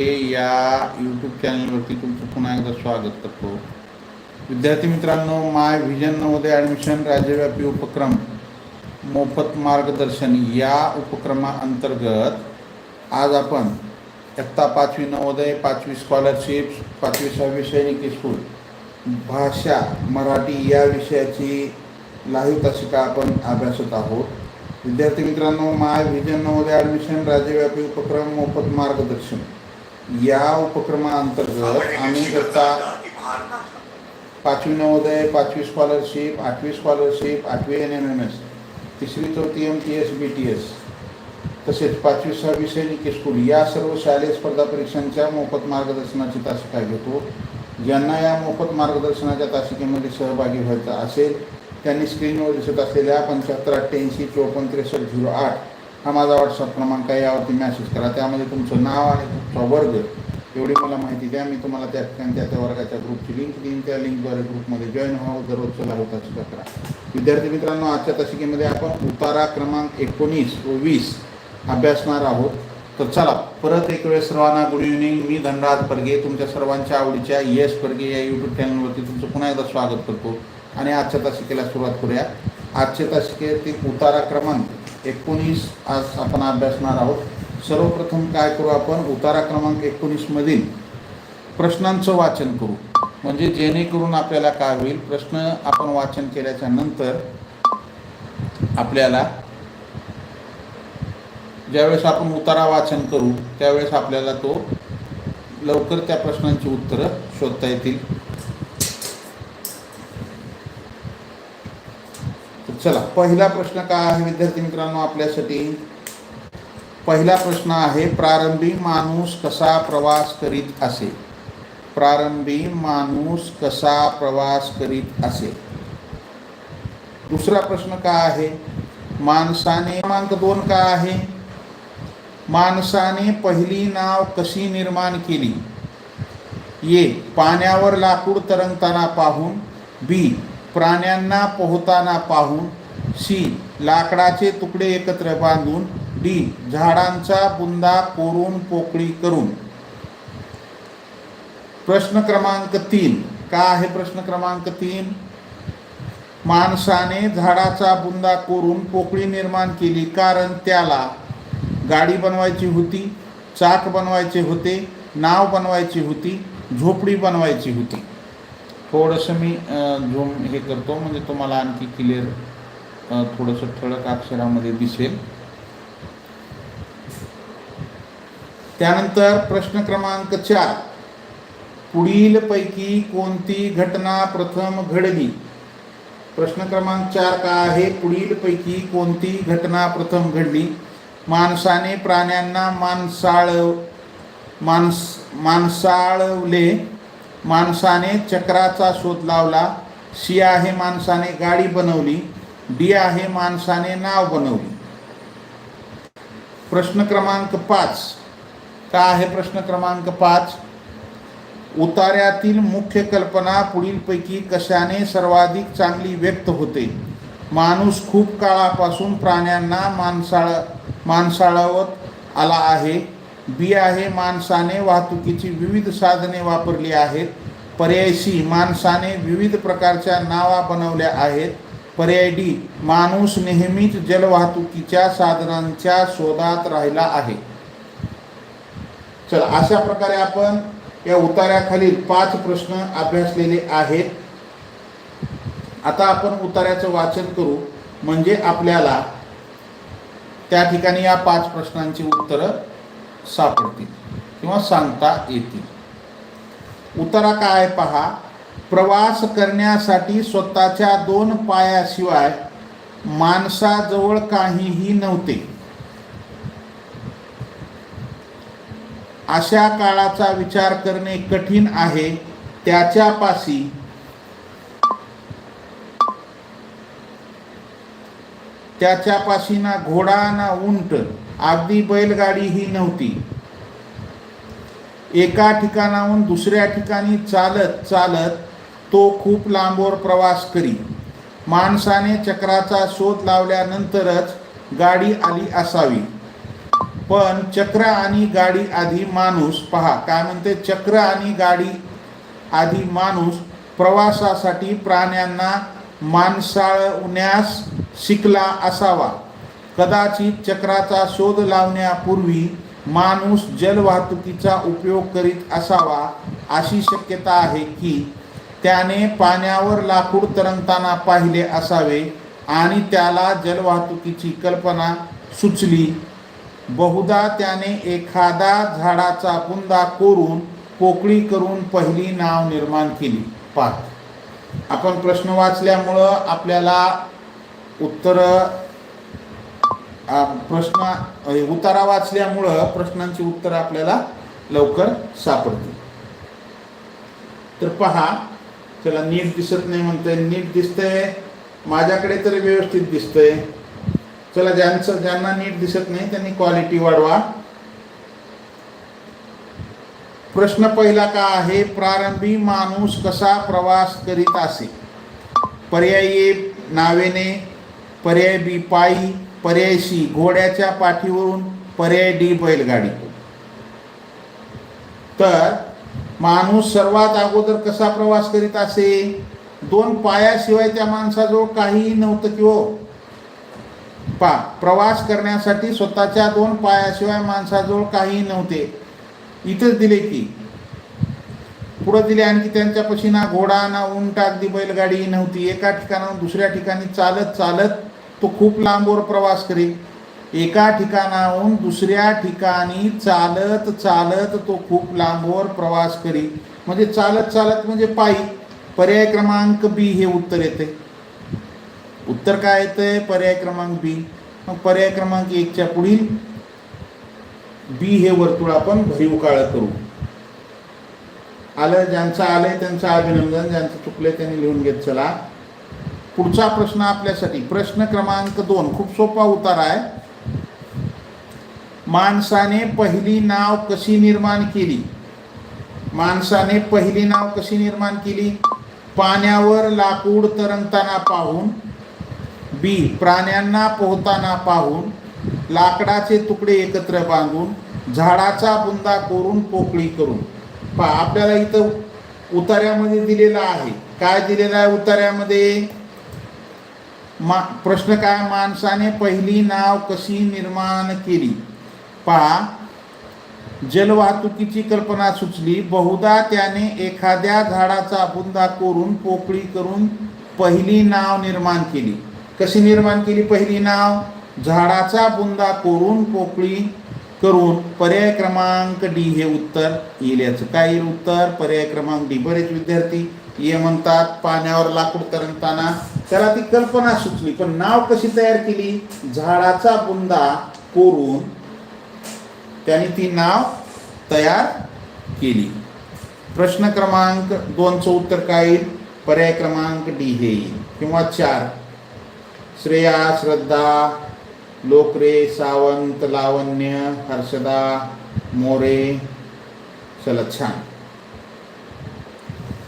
या यूट्यूब चॅनलवरती तुमचं पुन्हा एकदा स्वागत करतो. विद्यार्थी मित्रांनो माय व्हिजन नवोदय ॲडमिशन राज्यव्यापी उपक्रम मोफत मार्गदर्शन या उपक्रमाअंतर्गत आज आपण इयत्ता पाचवी नवोदय पाचवी स्कॉलरशिप पाचवी सहावी सैनिक स्कूल भाषा मराठी या विषयाची लाईव्ह तासिका आपण अभ्यासत आहोत. विद्यार्थी मित्रांनो माय व्हिजन नवोदय ॲडमिशन राज्यव्यापी उपक्रम मोफत मार्गदर्शन. या उपक्रमाअंतर्गत आम्ही इयत्ता पाचवी नवोदय पाचवी स्कॉलरशिप आठवी स्कॉलरशिप आठवी एन एम एम एस तिसरी चौथी M T S B T S तसेच पाचवी सहावी सैनिक स्कूल या सर्व शालेय स्पर्धा परीक्षांच्या मोफत मार्गदर्शनाची तासिका घेतो. ज्यांना या मोफत मार्गदर्शनाच्या तासिकेमध्ये सहभागी व्हायचं असेल त्यांनी स्क्रीनवर दिसत असलेल्या पंच्याहत्तर अठ्ठ्याऐंशी चोपन्न त्रेसष्ट झिरो आठ हा माझा व्हॉट्सअप क्रमांक आहे यावरती मॅसेज करा. त्यामध्ये तुमचं नाव आणि तुमचा वर्ग एवढी मला माहिती द्या. मी तुम्हाला त्या ठिकाणी त्या त्या वर्गाच्या ग्रुपची लिंक देईन. त्या लिंकद्वारे ग्रुपमध्ये जॉईन व्हावं दररोजचं लावू तासिका करा. विद्यार्थी मित्रांनो आजच्या तशिकेमध्ये आपण उतारा क्रमांक एकोणीस व वीस अभ्यासणार आहोत. तर चला परत एक वेळेस सर्वांना गुड इव्हनिंग मी धनराज परगे तुमच्या सर्वांच्या आवडीच्या येस परगे या यूट्यूब चॅनलवरती तुमचं पुन्हा एकदा स्वागत करतो. आणि आजच्या तासिकेला सुरुवात करूया. आजच्या तासिकेतील उतारा क्रमांक एकोणीस आज आपण अभ्यासणार आहोत. सर्वप्रथम काय करू आपण? उतारा क्रमांक एकोणीसमधील प्रश्नांचं वाचन करू. म्हणजे जेणेकरून आपल्याला काय होईल? प्रश्न आपण वाचन केल्याच्यानंतर आपल्याला ज्यावेळेस आपण उतारा वाचन करू त्यावेळेस आपल्याला तो लवकर त्या प्रश्नांची उत्तरं शोधता येतील. चला पहिला प्रश्न काय आहे विद्यार्थी मित्रांनो आपल्यासाठी? पहिला प्रश्न आहे प्रारंभी माणूस कसा प्रवास करीत असे? प्रारंभी माणूस कसा प्रवास करीत असे? दुसरा प्रश्न काय आहे? माणसाने क्रमांक दोन काय आहे? माणसाने पहिली नाव कशी निर्माण केली? ये पाण्यावर लाकूड तरंगताना पाहून बी प्राण्यांना पोहताना पाहून सी लाकडाचे तुकडे एकत्र बांधून डी झाडांचा बुंदा कोरून पोकळी करून. प्रश्न क्रमांक तीन. का आहे प्रश्न क्रमांक तीन? माणसाने झाडाचा बुंदा कोरून पोकळी निर्माण केली कारण त्याला गाडी बनवायची होती चाक बनवायचे होते नाव बनवायची होती झोपडी बनवायची होती. थोडंसं मी झूम हे करतो. म्हणजे तुम्हाला आणखी क्लिअर थोडंसं ठळक अक्षरामध्ये दिसेल. त्यानंतर प्रश्न क्रमांक चार. पुढीलपैकी कोणती घटना प्रथम घडली? प्रश्न क्रमांक चार का आहे? पुढीलपैकी कोणती घटना प्रथम घडली? माणसाने प्राण्यांना माणसाळ माणस माणसाळवले. माणसाने चक्राचा शोध लावला सी आहे माणसाने गाडी बनवली डी आहे माणसाने नाव बनवली. प्रश्न क्रमांक पाच. का आहे प्रश्न क्रमांक पाच? उतार्यातील मुख्य कल्पना पुढीलपैकी कशाने सर्वाधिक चांगली व्यक्त होते? माणूस खूप काळापासून प्राण्यांना माणसाळ माणसाळवत आला आहे. बी आहे माणसाने वाहतुकीची विविध साधने वापरली आहेत. पर्याय सी माणसाने विविध प्रकारच्या नावा बनवल्या आहेत. पर्याय डी माणूस नेहमीच जलवाहतुकीच्या साधनांच्या शोधात राहिला आहे. चला अशा प्रकारे आपण या उतार्याखालील पाच प्रश्न अभ्यासलेले आहेत. आता आपण उतार्याचं वाचन करू. म्हणजे आपल्याला त्या ठिकाणी या पाच प्रश्नांची उत्तरं सापडतील किंवा सांगता येतील. उतारा काय पहा? प्रवास करण्यासाठी स्वतःच्या दोन पायाशिवाय माणसाजवळ काहीही नव्हते. अशा काळाचा विचार करणे कठीण आहे. त्याच्यापाशी त्याच्यापाशी ना घोडा ना उंट अगदी बैलगाडीही नव्हती. एका ठिकाणाहून दुसऱ्या ठिकाणी चालत चालत तो खूप लांबवर प्रवास करी. माणसाने चक्राचा शोध लावल्यानंतरच गाडी आली असावी. पण चक्र आणि गाडी आधी माणूस पहा काय म्हणते? चक्र आणि गाडी आधी माणूस प्रवासासाठी प्राण्यांना माणसाळण्यास शिकला असावा. कदाचित चक्राचा शोध लावण्यापूर्वी माणूस जलवाहतुकीचा उपयोग करीत असावा अशी शक्यता आहे की त्याने पाण्यावर लाकूड तरंगताना पाहिले असावे आणि त्याला जलवाहतुकीची कल्पना सुचली. बहुधा त्याने एखादा झाडाचा बुंदा कोरून पोकळी करून पहिली नाव निर्माण केली. पाच आपण प्रश्न वाचल्यामुळं आपल्याला उत्तर प्रश्न उतारा वाचल्यामुळं प्रश्नांची उत्तरं आपल्याला लवकर सापडतील. तर पहा त्याला नीट दिसत नाही म्हणतंय नीट दिसतंय माझ्याकडे तर व्यवस्थित दिसतंय. चला ज्यांचं ज्यांना नीट दिसत नाही त्यांनी क्वालिटी वाढवा. प्रश्न पहिला का आहे प्रारंभी माणूस कसा प्रवास करीत असे? पर्याय ए नावेने पर्याय बी पायी पर्याय सी घोड्याच्या पाठीवरून पर्याय डी बैलगाडी. तर माणूस सर्वात अगोदर कसा प्रवास करीत असे दोन पायाशिवाय त्या माणसाजवळ काहीही नव्हतं की हो. पा प्रवास करण्यासाठी स्वतःच्या दोन पायाशिवाय माणसाजवळ काहीही नव्हते. इथंच दिले की. पुढं दिले आणखी त्यांच्यापाशी ना घोडा ना उंट अगदी बैलगाडी नव्हती. एका ठिकाणाहून दुसऱ्या ठिकाणी चालत चालत तो खूप लांबवर प्रवास करी एका ठिकाणाहून दुसऱ्या ठिकाणी चालत चालत तो खूप लांबवर प्रवास करी म्हणजे चालत चालत म्हणजे पायी. पर्याय क्रमांक बी हे उत्तर येते उत्तर काय येतंय? पर्याय क्रमांक बी. मग पर्याय क्रमांक एकच्या पुढील. बी हे वर्तुळ आपण भरीव काळ करू. आलं? ज्यांचं आलंय त्यांचं अभिनंदन. ज्यांचं चुकलंय त्यांनी लिहून घेत चला. पुढचा प्रश्न आपल्यासाठी. प्रश्न क्रमांक दोन. खूप सोपा उतारा आहे. माणसाने पहिली नाव कशी निर्माण केली? माणसाने पहिली नाव कशी निर्माण केली? पाण्यावर लाकूड तरंगताना पाहून बी प्राण्यांना पोहताना पाहून लाकडाचे तुकडे एकत्र बांधून झाडाचा बुंदा कोरून पोकळी करून. पहा आपल्याला इथं उतार्यामध्ये दिलेला आहे. काय दिलेलं आहे उतार्यामध्ये? मा प्रश्न काय? माणसाने पहिली नाव कशी निर्माण केली? पहा. जलवाहतुकीची कल्पना सुचली. बहुधा त्याने एखाद्या झाडाचा बुंदा कोरून पोकळी करून पहिली नाव निर्माण केली. कशी निर्माण केली पहिली नाव? झाडाचा बुंदा कोरून पोकळी करून. पर्याय क्रमांक डी हे उत्तर येईल याचं काय येईल उत्तर? पर्याय क्रमांक डी. बरेच विद्यार्थी ये म्हणतात पाण्यावर लाकूड तरंगताना त्याला ती कल्पना सुचली. पण नाव कशी तयार केली? झाडाचा बुंदा कोरून त्याने ती नाव तयार केली. प्रश्न क्रमांक दोनचं उत्तर काय येईल? पर्याय क्रमांक डी हे येईल. किंवा चार. श्रेया श्रद्धा लोकरे सावंत लावण्य हर्षदा मोरे चला छान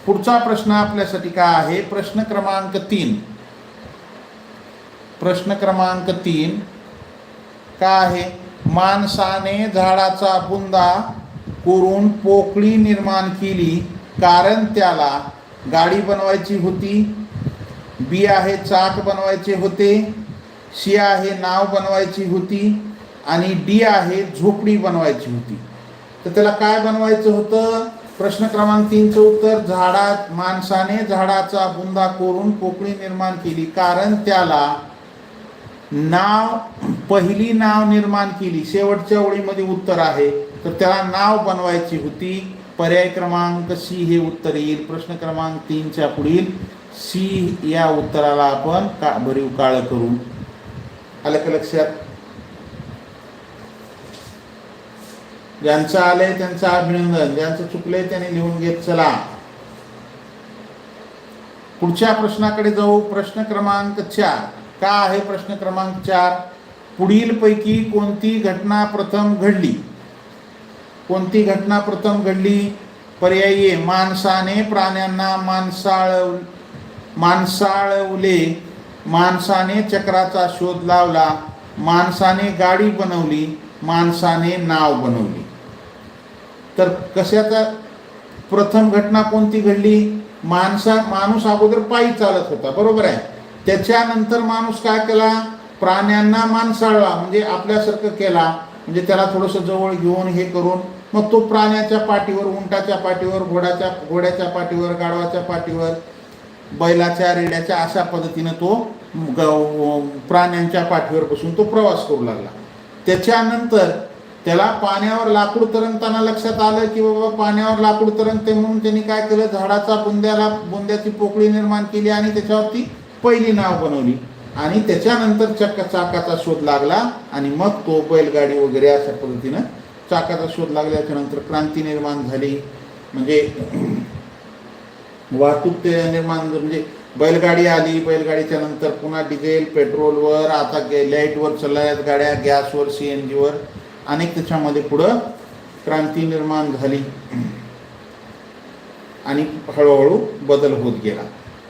पुढचा प्रश्न आपल्यासाठी काय आहे? प्रश्न क्रमांक तीन. प्रश्न क्रमांक तीन. का आहे? माणसाने झाडाचा बुंदा करून पोकळी निर्माण केली कारण त्याला गाडी बनवायची होती बी आहे चाक बनवायचे होते सी आहे नाव बनवायची होती आणि डी आहे झोपडी बनवायची होती. तर त्याला काय बनवायचं होतं? प्रश्न क्रमांक तीनचं उत्तर झाडा माणसाने झाडाचा बुंदा करून पोकळी निर्माण केली कारण त्याला नाव पहिली नाव निर्माण केली. शेवटच्या ओळीमध्ये उत्तर आहे. तर त्याला नाव बनवायची होती. पर्याय क्रमांक सी हे उत्तर येईल. प्रश्न क्रमांक तीनच्या पुढील सी या उत्तराला आपण का भरीव काळ करू आलं का लक्षात. ज्यांचं आलंय त्यांचं अभिनंदन. ज्यांचं चुकलंय त्याने लिहून घेत चला. पुढच्या प्रश्नाकडे जाऊ. प्रश्न क्रमांक चार. का आहे प्रश्न क्रमांक चार? पुढीलपैकी कोणती घटना प्रथम घडली? कोणती घटना प्रथम घडली? पर्यायी माणसाने प्राण्यांना माणसाळ माणसाळवले. माणसाने चक्राचा शोध लावला. माणसाने गाडी बनवली. माणसाने नाव बनवली. तर कशाचा प्रथम घटना कोणती घडली? माणसा माणूस अगोदर पायी चालत होता. बरोबर आहे? त्याच्यानंतर माणूस काय केला? प्राण्यांना माणसाळला म्हणजे आपल्यासारखं केला. म्हणजे त्याला थोडंसं जवळ घेऊन हे करून मग तो प्राण्याच्या पाठीवर उंटाच्या पाठीवर घोड्याच्या घोड्याच्या पाठीवर गाढवाच्या पाठीवर बैलाच्या रेड्याच्या अशा पद्धतीनं तो ग- प्राण्यांच्या पाठीवर बसून तो प्रवास करू लागला. त्याच्यानंतर त्याला पाण्यावर लाकूड तरंगताना लक्षात आलं की बाबा पाण्यावर लाकूड तरंगते म्हणून त्यांनी काय केलं? झाडाचा बुंद्याला बुंद्याची पोकळी निर्माण केली आणि त्याच्यावरती पहिली नाव बनवली. आणि त्याच्यानंतर चक्क चाकाचा शोध लागला आणि मग तो बैलगाडी वगैरे अशा पद्धतीनं चाकाचा शोध लागल्याच्या नंतर क्रांती निर्माण झाली. म्हणजे वाहतूक ते निर्माण म्हणजे बैलगाडी आली. बैलगाडीच्या नंतर पुन्हा डिझेल पेट्रोलवर आता गे लाईटवर चालल्या गाड्या गॅसवर सी एन जीवर. अनेक त्याच्यामध्ये पुढं क्रांती निर्माण झाली. आणि हळूहळू बदल होत गेला.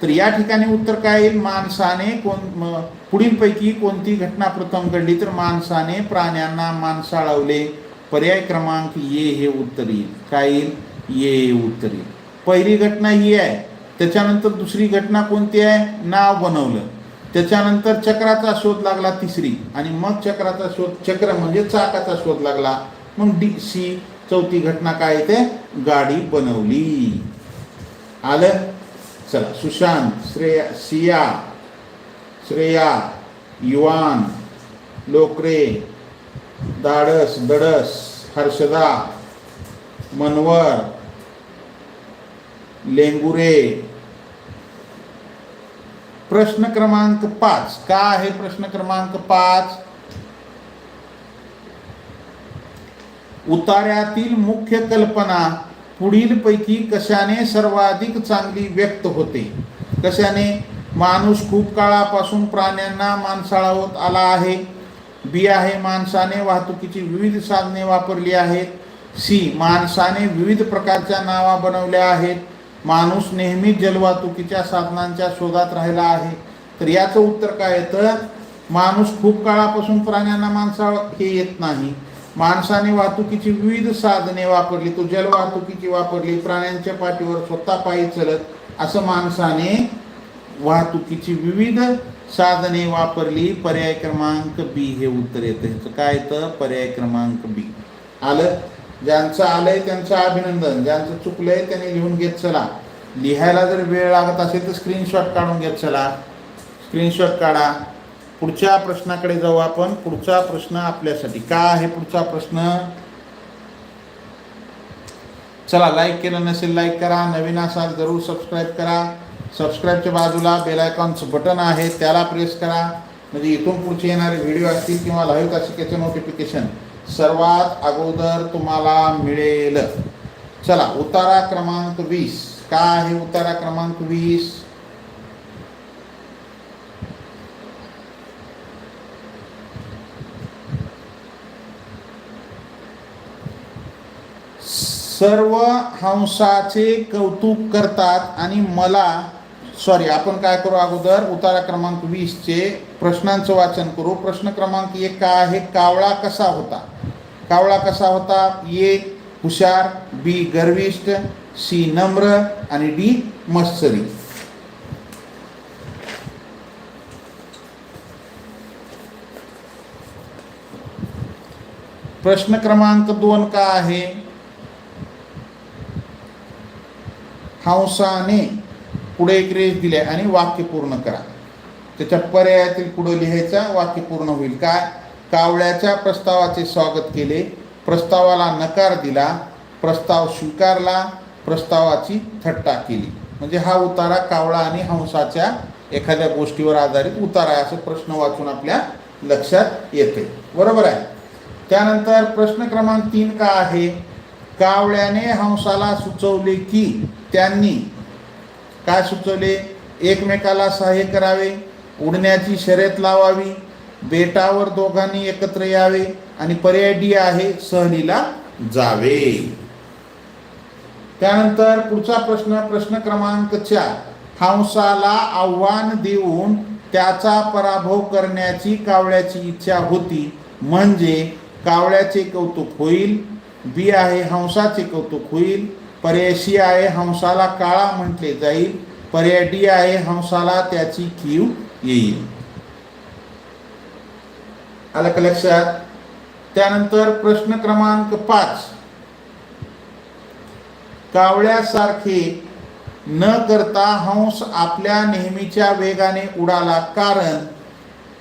तर या ठिकाणी उत्तर काय येईल? माणसाने कोण म- पुढीलपैकी कोणती घटना प्रथम घडली तर माणसाने प्राण्यांना माणसाळवले. पर्याय क्रमांक ये हे उत्तर येईल. काय येईल? ये हे उत्तर येईल. पहिली घटना ही आहे. त्याच्यानंतर दुसरी घटना कोणती आहे? नाव बनवलं. त्याच्यानंतर चक्राचा शोध लागला तिसरी आणि मग चक्राचा शोध चक्र म्हणजे चाकाचा शोध लागला. मग डी सी चौथी घटना काय येते? गाडी बनवली. आलं? चला सुशांत श्रेया सिया श्रेया युवान लोकरे दाडस दडस हर्षदा मनवर लेंगुरे. प्रश्न क्रमांक पाच. का आहे प्रश्न क्रमांक पाच? उतार्यातील मुख्य कल्पना पुढीलपैकी कशाने सर्वाधिक चांगली व्यक्त होते? कशाने? माणूस खूप काळापासून प्राण्यांना माणसाळावत आला आहे. बी आहे माणसाने वाहतुकीची विविध साधने वापरली आहेत. सी. माणसाने विविध प्रकारच्या नावा बनवल्या आहेत. माणूस नेहमी जलवाहतुकीच्या साधनांच्या शोधात राहिला आहे. तर याचं उत्तर काय? तर माणूस खूप काळापासून प्राण्यांना माणसाळ हे येत नाही. माणसाने वाहतुकीची विविध साधने वापरली तो जलवाहतुकीची वापरली प्राण्यांच्या पाठीवर स्वतः पायी चलत असं माणसाने वाहतुकीची विविध साधने वापरली. पर्याय क्रमांक बी हे उत्तर येतं. ह्याचं काय येतं? पर्याय क्रमांक बी आलं? ज्यांचं आलंय त्यांचं अभिनंदन. ज्यांचं चुकलंय त्याने लिहून घेत चला. लिहायला जर वेळ लागत असेल तर स्क्रीनशॉट काढून घेत चला. स्क्रीनशॉट काढा. पुढच्या प्रश्नाकडे जाऊ आपण. पुढचा प्रश्न आपल्यासाठी. का आहे पुढचा प्रश्न? चला लाईक केलं नसेल लाईक करा. नवीन असाल जरूर सबस्क्राईब करा. सबस्क्राईबच्या बाजूला बेल आयकॉनचं बटन आहे. त्याला प्रेस करा. म्हणजे इथून पुढचे येणारे व्हिडिओ असतील किंवा लाईव्ह तासिकेचं नोटिफिकेशन सर्वात अगोदर तुम्हाला मिळेल. चला उतारा क्रमांक वीस. का आहे उतारा क्रमांक वीस? सर्व हंसाचे कौतुक करतात आणि मला सॉरी आपण काय करू अगोदर? उतारा क्रमांक वीसचे प्रश्नांचं वाचन करू. प्रश्न क्रमांक एक काय आहे? कावळा कसा होता? कावळा कसा होता? ए हुशार बी गर्विष्ठ सी नम्र आणि डी मत्सरी. प्रश्न क्रमांक दोन का आहे? हंसाने पुढे एक रेष दिले आणि वाक्य पूर्ण करा. त्याच्या पर्यायातील पुढे लिहायचा वाक्य पूर्ण होईल. काय? कावळ्याच्या प्रस्तावाचे स्वागत केले. प्रस्तावाला नकार दिला. प्रस्ताव स्वीकारला. प्रस्तावाची थट्टा केली. म्हणजे हा उतारा कावळा आणि हंसाच्या एखाद्या गोष्टीवर आधारित उतारा आहे असं प्रश्न वाचून आपल्या लक्षात येते. बरोबर आहे? त्यानंतर प्रश्न क्रमांक तीन का आहे? कावळ्याने हंसाला सुचवले की त्यांनी काय सुचवले? एकमेकाला सहाय्य करावे उडण्याची शर्यत लावावी बेटावर दोघांनी एकत्र यावे आणि पर्याय डी आहे सहलीला जावे. त्यानंतर पुढचा प्रश्न प्रश्न क्रमांक चार. हंसाला आव्हान देऊन त्याचा पराभव करण्याची कावळ्याची इच्छा होती. म्हणजे कावळ्याचे कौतुक होईल. बी आहे हंसाचे कौतुक होईल. पर्याय सी आहे हंसाला काळा म्हटले जाईल. पर्याय डी आहे हंसाला त्याची कीव येईल. आलं का लक्षात? त्यानंतर प्रश्न क्रमांक पाच. कावळ्यासारखे न करता हंस आपल्या नेहमीच्या वेगाने उडाला. कारण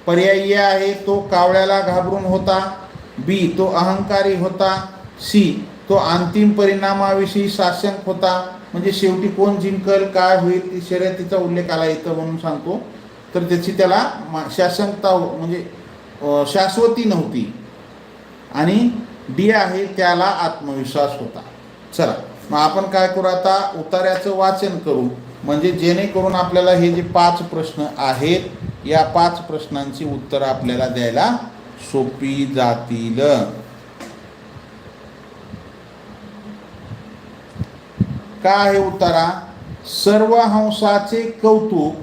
पर्यायी आहे तो कावळ्याला घाबरून होता. बी तो अहंकारी होता. सी तो अंतिम परिणामाविषयी साशंक होता. म्हणजे शेवटी कोण जिंकल काय होईल ती शर्यतीचा उल्लेख आला इथं म्हणून सांगतो. तर त्याची त्याला मा- शासनता हो, म्हणजे शाश्वती नव्हती. आणि डी आहे त्याला आत्मविश्वास होता. चला मग आपण काय करू आता? उतार्याचं वाचन करू. म्हणजे जेणेकरून आपल्याला हे जे पाच प्रश्न आहेत या पाच प्रश्नांची उत्तरं आपल्याला द्यायला सोपी जातील. काय आहे उतारा? सर्व हंसाचे कौतुक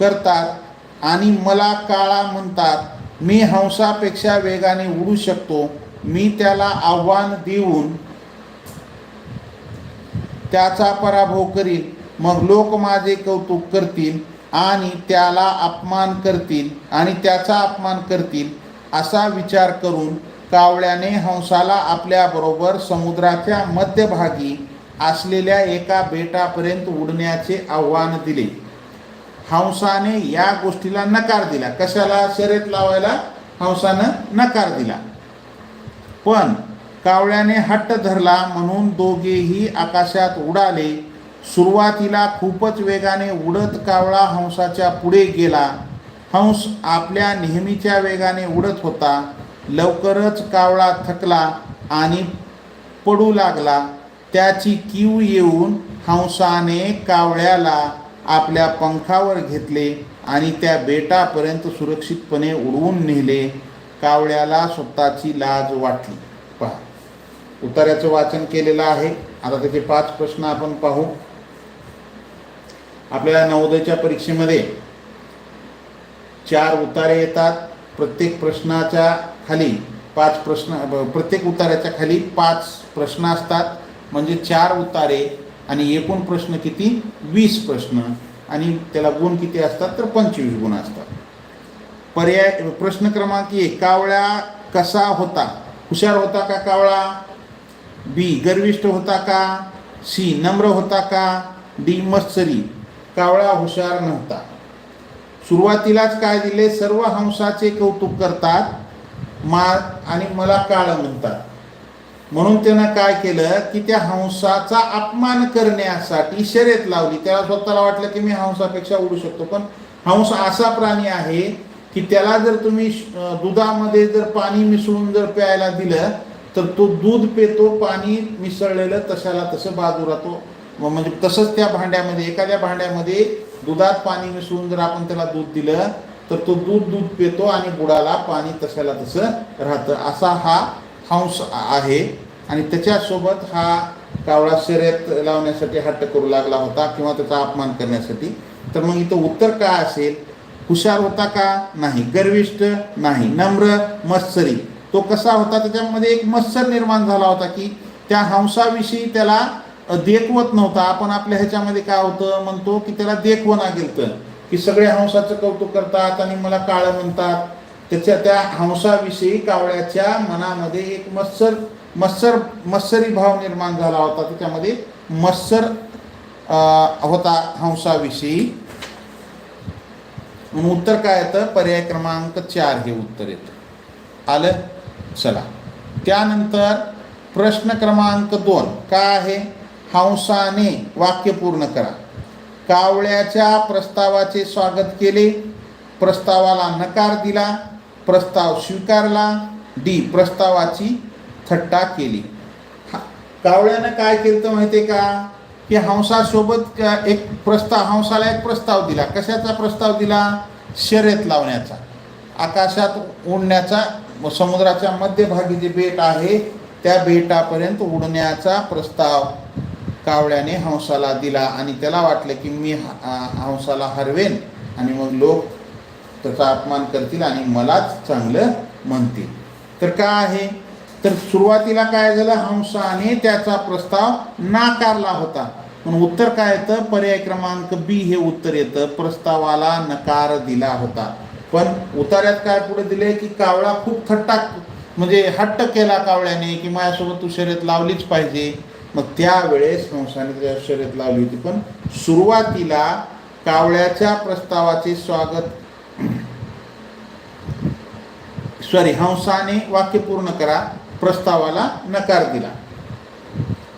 करतात आणि मला काळा म्हणतात. मी हंसापेक्षा वेगाने उडू शकतो. मी त्याला आव्हान देऊन त्याचा पराभव करील मग लोक माझे कौतुक करतील आणि त्याला अपमान करतील आणि त्याचा अपमान करतील असा विचार करून कावळ्याने हंसाला आपल्याबरोबर समुद्राच्या मध्यभागी असलेल्या एका बेटापर्यंत उडण्याचे आव्हान दिले. हंसाने या गोष्टीला नकार दिला. कशाला? शर्यत लावायला हंसानं नकार दिला. पण कावळ्याने हट्ट धरला म्हणून दोघेही आकाशात उडाले. सुरुवातीला खूपच वेगाने उडत कावळा हंसाच्या पुढे गेला. हंस आपल्या नेहमीच्या वेगाने उडत होता. लवकरच कावळा थकला आणि पडू लागला. त्याची कीव येऊन हंसाने कावळ्याला आपल्या पंखावर घेतले आणि त्या बेटापर्यंत सुरक्षितपणे उडवून नेले. कावळ्याला स्वतःची लाज वाटली. पहा उतार्याचं वाचन केलेलं आहे. आता त्याचे पाच प्रश्न आपण पाहू. आपल्याला नवोदयच्या परीक्षेमध्ये चार उतारे येतात. प्रत्येक प्रश्नाच्या खाली पाच प्रश्न प्रत्येक उतार्याच्या खाली पाच प्रश्न असतात. म्हणजे चार उतारे आणि एकूण प्रश्न किती? वीस प्रश्न. आणि त्याला गुण किती असतात? तर पंचवीस गुण असतात. पर्याय प्रश्न क्रमांक एक कावळा कसा होता? हुशार होता का कावळा? बी गर्विष्ठ होता का? सी नम्र होता का? डी मत्सरी. कावळा हुशार नव्हता. सुरुवातीलाच काय दिले? सर्व हंसाचे कौतुक करतात. मा आणि मला काळ म्हणतात. म्हणून त्यानं काय केलं की त्या हंसाचा अपमान करण्यासाठी शर्यत लावली. त्याला स्वतःला वाटलं की मी हंसापेक्षा उडू शकतो. पण हंस असा प्राणी आहे की त्याला जर तुम्ही दुधामध्ये जर पाणी मिसळून जर प्यायला दिलं तर तो दूध पेतो पाणी मिसळलेलं तशाला तसं बाजू राहतो. म्हणजे तसंच त्या भांड्यामध्ये एखाद्या भांड्यामध्ये दुधात पाणी मिसळून जर आपण त्याला दूध दिलं तर तो दूध दूध पितो आणि बुडाला पाणी तशाला तसं राहतं. असा हा हंस आहे. आणि त्याच्यासोबत हा कावळा शर्यत लावण्यासाठी हट्ट करू लागला होता किंवा त्याचा अपमान करण्यासाठी. तर मग इथं उत्तर काय असेल? हुशार होता का? नाही. गर्विष्ठ नाही. नम्र? मत्सरी. तो कसा होता? त्याच्यामध्ये एक मत्सर निर्माण झाला होता की त्या हंसाविषयी त्याला देखवत नव्हता. आपण आपल्या ह्याच्यामध्ये काय होतं? म्हणतो की त्याला देखवना गेलतं. की सगळे हंसाचं कौतुक करतात आणि मला काळं म्हणतात. त्याच्या त्या हंसाविषयी कावळ्याच्या मनामध्ये एक मत्सर मत्सर मत्सरी भाव निर्माण झाला होता. त्याच्यामध्ये मत्सर होता हंसाविषयी. उत्तर काय येतं? पर्याय क्रमांक चार हे उत्तर येतं. आलं? चला. त्यानंतर प्रश्न क्रमांक दोन. काय आहे? हंसाने वाक्य पूर्ण करा. कावळ्याच्या प्रस्तावाचे स्वागत केले. प्रस्तावाला नकार दिला. प्रस्ताव स्वीकारला. डी. प्रस्तावाची थट्टा केली. कावळ्यानं काय केलं तर माहिती आहे का? की हंसासोबत एक प्रस्ताव हंसाला एक प्रस्ताव दिला. कशाचा प्रस्ताव दिला? शर्यत लावण्याचा. आकाशात उडण्याचा समुद्राच्या मध्यभागी जे बेट आहे त्या बेटापर्यंत उडण्याचा प्रस्ताव कावळ्याने हंसाला दिला आणि त्याला वाटलं की मी हंसाला हरवेन आणि मग लोक त्याचा अपमान करतील आणि मलाच चांगलं म्हणतील. तर काय आहे? तर सुरुवातीला काय झालं? हंसाने त्याचा प्रस्ताव नाकारला होता. पण उत्तर काय येतं? पर्याय क्रमांक बी हे उत्तर येतं. प्रस्तावाला नकार दिला होता. पण उतार्यात काय पुढे दिले? की कावळा खूप थट्टा म्हणजे हट्ट केला कावळ्याने की माझ्यासोबत तू शर्यत लावलीच पाहिजे. मग त्यावेळेस हंसाने शर्यत लावली होती. पण सुरुवातीला कावळ्याच्या प्रस्तावाचे स्वागत सॉरी हंसाने वाक्य पूर्ण करा प्रस्तावाला नकार दिला.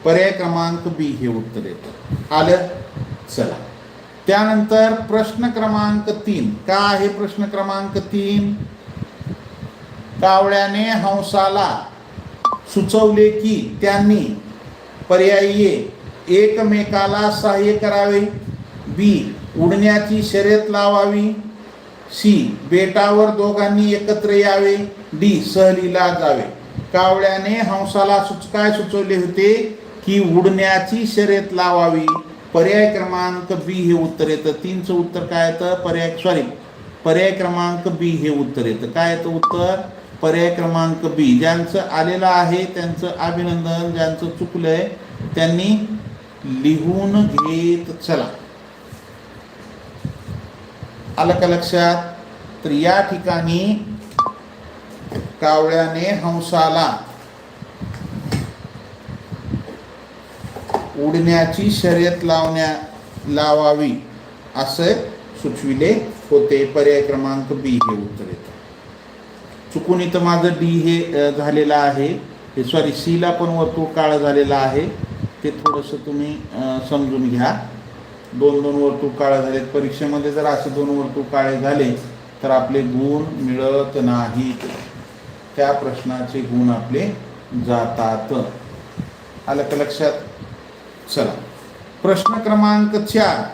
पर्याय क्रमांक बी हे उत्तर येतं आलं? चला. त्यानंतर प्रश्न क्रमांक तीन. का आहे प्रश्न क्रमांक तीन? कावळ्याने हंसाला सुचवले की त्यांनी पर्यायी ए एकमेकाला सहाय्य करावे. बी उडण्याची शर्यत लावावी. सी बेटावर दोघांनी एकत्र यावे. डी सहलीला जावे. कावळ्याने हंसाला सुच काय सुचवले होते की उडण्याची शर्यत लावावी. पर्याय क्रमांक बी हे उत्तर येतं. तीनचं उत्तर काय येतं? पर्याय सॉरी पर्याय क्रमांक बी हे उत्तर येतं. काय येतं उत्तर? पर्याय क्रमांक बी ज्यांचं आलेलं आहे त्यांचं अभिनंदन ज्यांचं चुकलंय त्यांनी लिहून घेत चला. आलं का लक्षात? तर या ठिकाणी कावळ्याने हंसाला. उडण्याची शर्यत लावण्या लावावी असे सुचविले होते. पर्याय क्रमांक बी हे उत्तर चुकून इथं माझं डी हे झालेलं आहे. हे सॉरी सीला पण वर्तुळ काळं झालेलं आहे. ते थोडंसं तुम्ही समजून घ्या. दोन दोन वर्तुळ काळं झालेत. परीक्षेमध्ये जर असे दोन वर्तुळ काळे झाले तर आपले गुण मिळत नाहीत. त्या प्रश्नाचे गुण आपले जातात. आलं का लक्षात? चला. प्रश्न क्रमांक चार.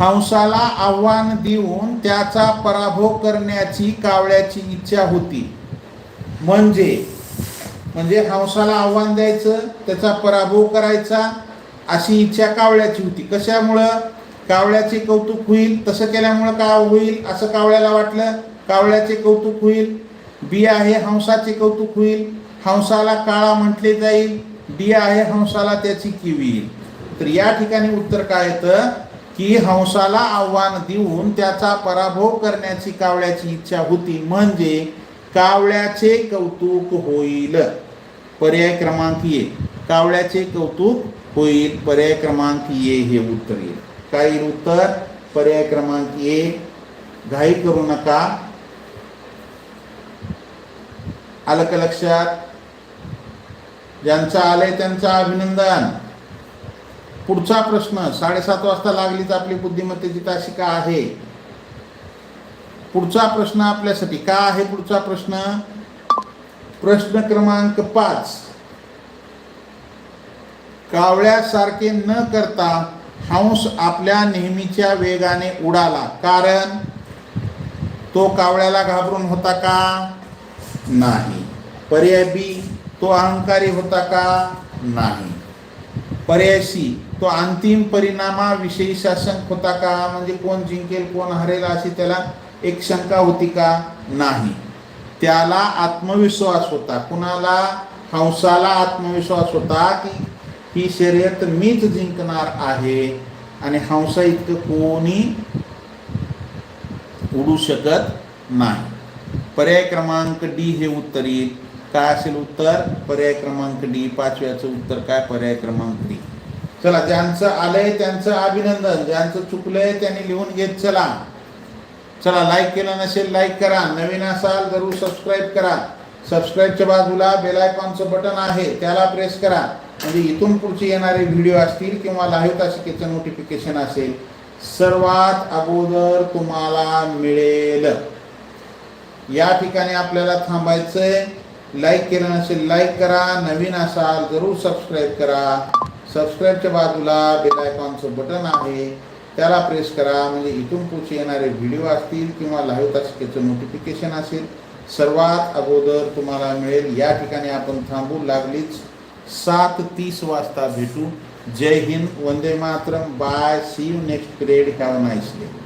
हंसाला आव्हान देऊन त्याचा पराभव करण्याची कावळ्याची इच्छा होती. म्हणजे? म्हणजे हंसाला आव्हान द्यायचं त्याचा पराभव करायचा अशी इच्छा कावळ्याची होती. कशामुळं? कावळ्याचे कौतुक होईल तसं केल्यामुळं का होईल असं कावळ्याला वाटलं. कावळ्याचे कौतुक होईल बी आहे हंसाचे कौतुक होईल हंसाला काळा म्हटले जाईल डी आहे हंसाला त्याची किवी. येईल तर या ठिकाणी उत्तर काय येतं? की हंसाला आव्हान देऊन त्याचा पराभव करण्याची कावळ्याची इच्छा होती म्हणजे कावळ्याचे कौतुक होईल. पर्याय क्रमांक ये कावळ्याचे कौतुक होईल. पर्याय क्रमांक ये हे उत्तर येईल. काय येईल उत्तर? पर्याय क्रमांक ये घाई करू नका. आलं का लक्षात? ज्यांचं आलंय त्यांचं अभिनंदन. पुढचा प्रश्न साडेसात वाजता लागलीच आपली बुद्धिमत्तेची तासिका आहे? पुढचा प्रश्न आपल्यासाठी का आहे पुढचा प्रश्न? प्रश्न क्रमांक पाच. कावळ्यासारखे न करता हंस आपल्या नेहमीच्या वेगाने उडाला. कारण? तो कावळ्याला घाबरून होता का? नाही. पर्याय बी तो अहंकारी होता का? नाही. पर्यायशी तो अंतिम परिणामाविषयी शासक होता का? म्हणजे कोण जिंकेल कोण हरेल अशी त्याला एक शंका होती का? नाही. त्याला आत्मविश्वास होता. कुणाला? हंसाला आत्मविश्वास होता की ही शर्यत मीच जिंकणार आहे आणि हंसा इतकं कोणी उडू शकत नाही. पर्याय क्रमांक डी हे उत्तर. येईल काय असेल उत्तर? पर्याय क्रमांक डी. पाचव्याचं उत्तर काय? पर्याय क्रमांक डी. चला ज्यांचं आलंय त्यांचं अभिनंदन. ज्यांचं चुकलंय त्यांनी लिहून घेत चला. चला लाईक केलं नसेल लाईक करा. नवीन असाल जरूर सबस्क्राईब करा. सबस्क्राईबच्या बाजूला बेल आयकॉनचं बटन आहे. त्याला प्रेस करा. म्हणजे इथून पुढचे येणारे व्हिडिओ असतील किंवा लाईव्ह तासिकेचं नोटिफिकेशन असेल सर्वात अगोदर तुम्हाला मिळेल. या ठिकाणी आपल्याला थांबायचंय. लाईक केलं नसेल लाईक करा. नवीन असाल जरूर सबस्क्राईब करा. सबस्क्राईबच्या बाजूला बेल आयकॉनचं बटन आहे. त्याला प्रेस करा. म्हणजे इथून पुढचे येणारे व्हिडिओ असतील किंवा लाईव्ह तासिकेचं नोटिफिकेशन असेल सर्वात अगोदर तुम्हाला मिळेल. या ठिकाणी आपण थांबू. लागलीच सात तीस वाजता भेटू. जय हिंद. वंदे Mataram. Bye see you next period have nice day